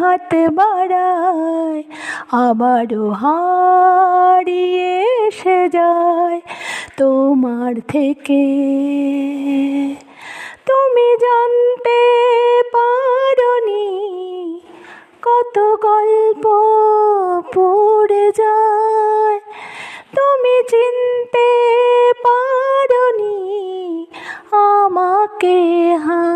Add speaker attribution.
Speaker 1: হাত বাড়ায় আবারও হারিয়ে এসে যায়। তোমার থেকে তুমি জানতে পারনি কত গল্প পড়ে যায়। তুমি চিনতে পারনি আমাকে হায়